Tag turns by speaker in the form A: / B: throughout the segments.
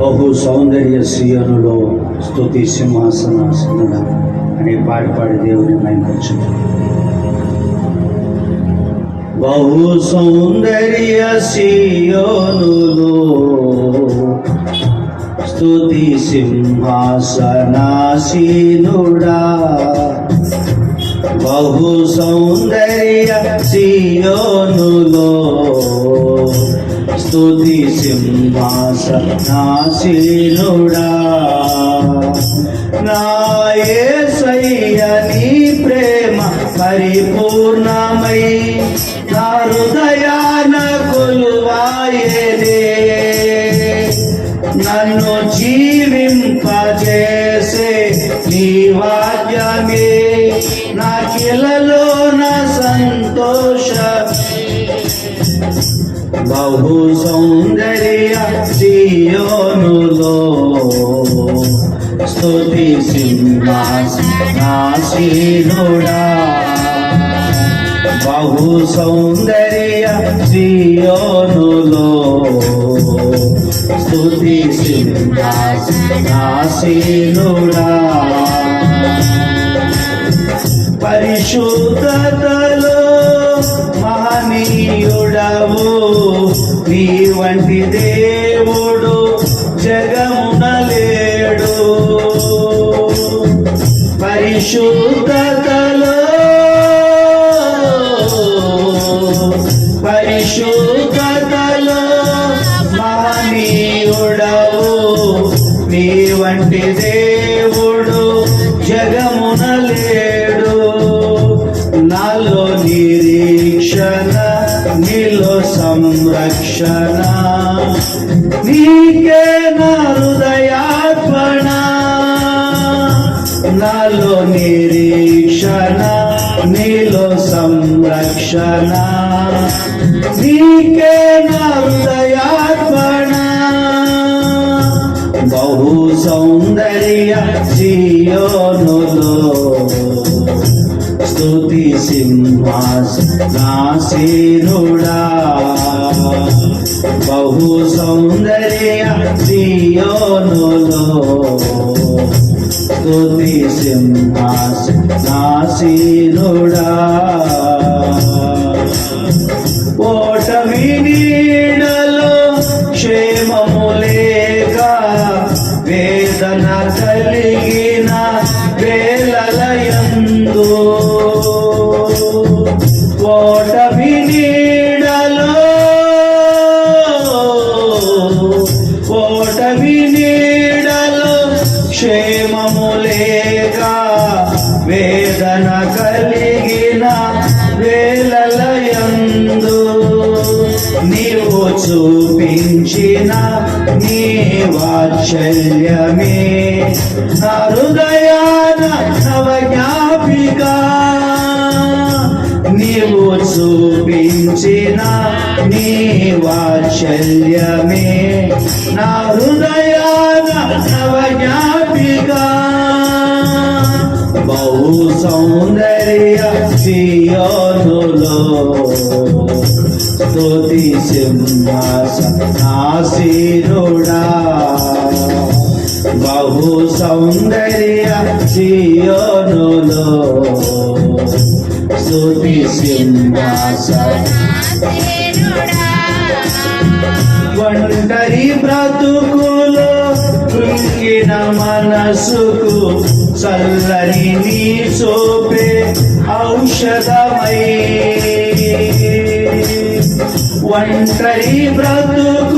A: బహు సౌందర్య సీయనులో స్తుతి సింహాసనాసనుడ అనే పాడి పాడి దేవుని మైకొచ్చు బహు సౌందర్య సీయోనులో స్థుతి సింహాసనాసీనుడా. బహు సౌందర్య సీయోనులో స్థుతి సింహాసనాసీనుడా నాయే సయ్యని ప్రేమ పరిపూర్ణమై నా హృదయాన కొలువాయనే. నన్ను జీవింపజేసే నీ వాక్యమే నా బహు సౌందర్య జీయోనులో స్తుతి సింహాసనాసీనుడా బహు సౌందర్య జీయోనులో స్తుతి సింహాసనాసీనుడా వంటి దేవుడు జగమున లేడు పరిశుద్ధతలో పరిశుద్ధతలో మహనీయుడవు నీ వంటి దేవుడు జగమున లేడు నాలో నిరీక్షణ నీలో సంరక్షణ. Sneak స్తుతి సింహాసనాసీనుడా బహు సౌందర్య జీయోనులో స్తుతి సింహాసనాసీనుడా ఓటమి నీడలో క్షేమము లేక వేదన కలిగిన వాత్సల్యమే నా హృదయాన నవజ్ఞాపిక. నీవు చూపించిన నీ వాత్సల్యమే నా హృదయాన నవజ్ఞాపిక. బహు సౌందర్య సియోనులో స్తుతి సింహాసనాసీనుడా బహు సౌందర్య సియోనులో. స్తుతి సింహాసన ఒంటరి బ్రతుకులో కృంగిన మనసుకు చల్లని నీ సోపే ఔషధమై. ఒంటరి బ్రతుకు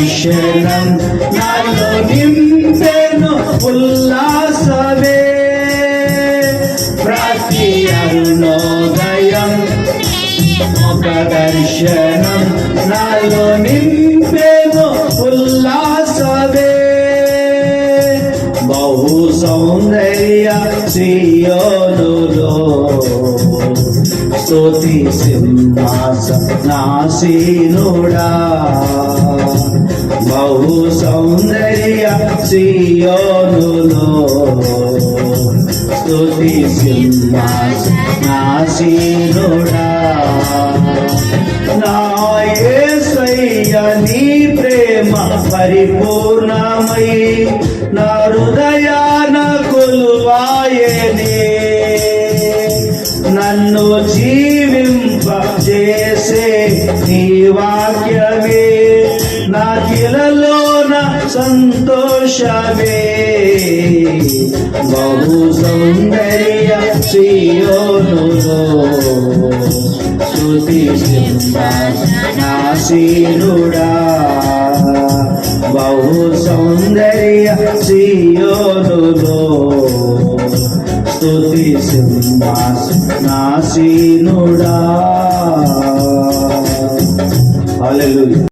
A: దర్శనం నాలో నింపెను ఉల్లాసమే. ప్రతి అరుణోదయం దర్శనం నాలో నింపేను ఉల్లాసవే బహు సౌందర్య స్తుతి సింహాసనాసీనుడా సియోనులో స్తుతి సింహాసనాసీనుడా నీ ప్రేమ పరిపూర్ణమై నా హృదయాన కొలువాయనే. నన్ను జీవింప చేసే నీవా సంతోషమే. బహు సౌందర్య సియోనులో. స్తుతి నాశీనుడా బహు సౌందర్య సియోనులో. స్తుతి నాశీనుడా హల్లెలూయా.